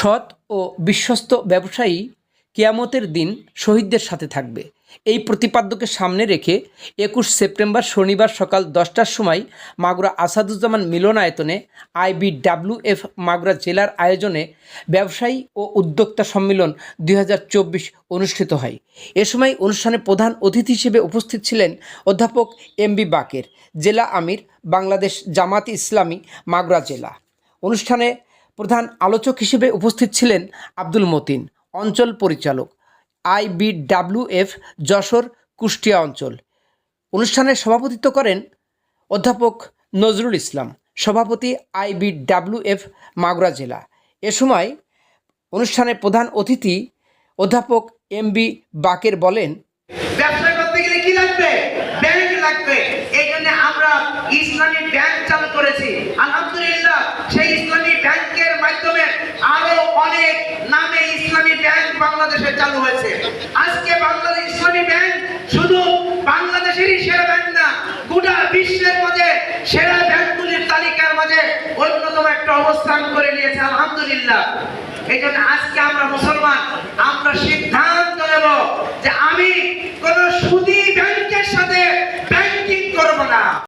সৎ ও বিশ্বস্ত ব্যবসায়ী কেয়ামতের দিন শহীদদের সাথে থাকবে। এই প্রতিপাদ্যকে সামনে রেখে একুশ সেপ্টেম্বর শনিবার সকাল দশটার সময় মাগুরা আসাদুজ্জামান মিলনায়তনে আইবিডাব্লিউএফ মাগুরা জেলার আয়োজনে ব্যবসায়ী ও উদ্যোক্তা সম্মেলন দুই অনুষ্ঠিত হয়। এ সময় অনুষ্ঠানে প্রধান অতিথি হিসেবে উপস্থিত ছিলেন অধ্যাপক এম বি বাকের, জেলা আমির, বাংলাদেশ জামাত ইসলামী, মাগুরা জেলা। অনুষ্ঠানে প্রধান আলোচক হিসেবে উপস্থিত ছিলেন আব্দুল মতিন, অঞ্চল পরিচালক আইবিডাব্লিউএফ যশোর, কুষ্টিয়া অঞ্চল। অনুষ্ঠানে সভাপতিত্ব করেন অধ্যাপক নজরুল ইসলাম, সভাপতি আইবিডাব্লিউএফ মাগুরা জেলা। এ সময় অনুষ্ঠানে প্রধান অতিথি অধ্যাপক এম বি বাকের বলেন, ব্যবসা করতে গেলে কি লাগবে? ব্যাংক লাগবে। এই জন্য আমরা ইসলামী ব্যাংক চালু করেছি। আলহামদুলিল্লাহ, সেই ইসলামী চালু হয়েছে। আজকে বাংলাদেশ ব্যাংক শুধু বাংলাদেশেরই সেরা ব্যাংক না, গোটা বিশ্বের সেরা ব্যাংকগুলির তালিকার মাঝে অন্যতম একটা অবস্থান করে নিয়েছে, আলহামদুলিল্লাহ। এই জন্য আজকে আমরা মুসলমান, আমরা সিদ্ধান্ত নেব যে আমি কোনো